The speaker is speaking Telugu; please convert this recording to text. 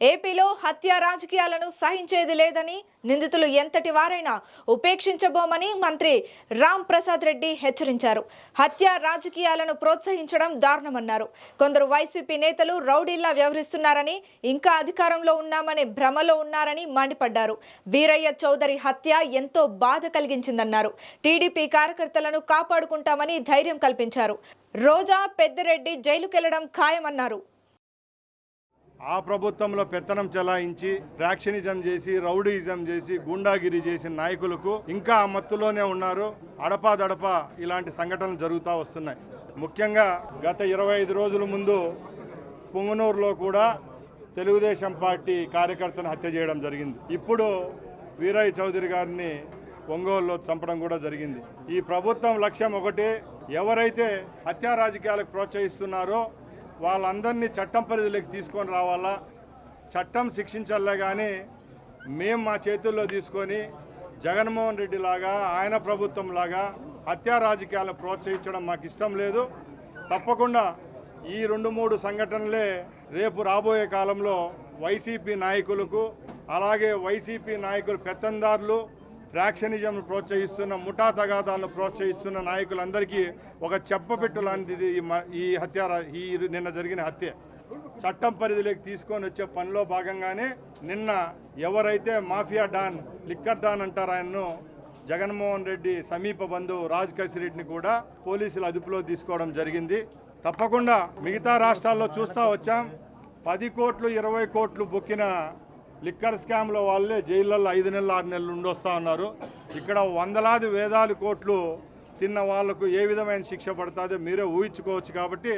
ఏపీలో హత్య రాజకీయాలను సహించేది లేదని నిందితులు ఎంతటి వారైనా ఉపేక్షించబోమని మంత్రి రామ్ ప్రసాద్ రెడ్డి హెచ్చరించారు. హత్య రాజకీయాలను ప్రోత్సహించడం దారుణమన్నారు. కొందరు వైసీపీ నేతలు రౌడీల్లా వ్యవహరిస్తున్నారని ఇంకా అధికారంలో ఉన్నామనే భ్రమలో ఉన్నారని మండిపడ్డారు. వీరయ్య చౌదరి హత్య ఎంతో బాధ కలిగించిందన్నారు. టీడీపీ కార్యకర్తలను కాపాడుకుంటామని ధైర్యం కల్పించారు. రోజా పెద్దిరెడ్డి జైలుకెళ్ళడం ఖాయమన్నారు. ఆ ప్రభుత్వంలో పెత్తనం చెలాయించి ఫ్రాక్షనిజం చేసి రౌడీయిజం చేసి గూండాగిరి చేసిన నాయకులకు ఇంకా ఆ మత్తులోనే ఉన్నారు. అడపాదడపా ఇలాంటి సంఘటనలు జరుగుతూ వస్తున్నాయి. ముఖ్యంగా గత ఇరవై ఐదు రోజుల ముందు పుంగనూరులో కూడా తెలుగుదేశం పార్టీ కార్యకర్తను హత్య చేయడం జరిగింది. ఇప్పుడు వీరయ్య చౌదరి గారిని ఒంగోలులో చంపడం కూడా జరిగింది. ఈ ప్రభుత్వం లక్ష్యం ఒకటి ఎవరైతే హత్యా రాజకీయాలకు ప్రోత్సహిస్తున్నారో వాళ్ళందరినీ చట్టం పరిధిలోకి తీసుకొని రావాలా? చట్టం శిక్షించాలే కానీ మేము మా చేతుల్లో తీసుకొని జగన్మోహన్ రెడ్డి లాగా ఆయన ప్రభుత్వం లాగా హత్యా రాజకీయాలను ప్రోత్సహించడం మాకు ఇష్టం లేదు. తప్పకుండా ఈ రెండు మూడు సంఘటనలే రేపు రాబోయే కాలంలో వైసీపీ నాయకులకు అలాగే వైసీపీ నాయకులు పెత్తందారులు ఫ్రాక్షనిజంను ప్రోత్సహిస్తున్న ముఠా తగాదాలను ప్రోత్సహిస్తున్న నాయకులందరికీ ఒక చెప్పపెట్టు లాంటిది ఈ మ- ఈ హత్య ఈ నిన్న జరిగిన హత్య. చట్టం పరిధిలోకి తీసుకొని వచ్చే పనిలో భాగంగానే నిన్న ఎవరైతే మాఫియా డాన్ లిక్కర్ డాన్ అంటారు ఆయన్ను జగన్మోహన్ రెడ్డి సమీప బంధువు రాజ్ రెడ్డిని కూడా పోలీసులు అదుపులో తీసుకోవడం జరిగింది. తప్పకుండా మిగతా రాష్ట్రాల్లో చూస్తూ వచ్చాం. పది కోట్లు ఇరవై కోట్లు బొక్కిన లిక్కర్ స్కామ్లో వాళ్ళే జైళ్ళల్లో ఐదు నెలలు ఆరు నెలలు ఉండొస్తా ఉన్నారు. ఇక్కడ వందలాది వేదాలు కోట్లు తిన్న వాళ్ళకు ఏ విధమైన శిక్ష పడుతుందో మీరే ఊహించుకోవచ్చు కాబట్టి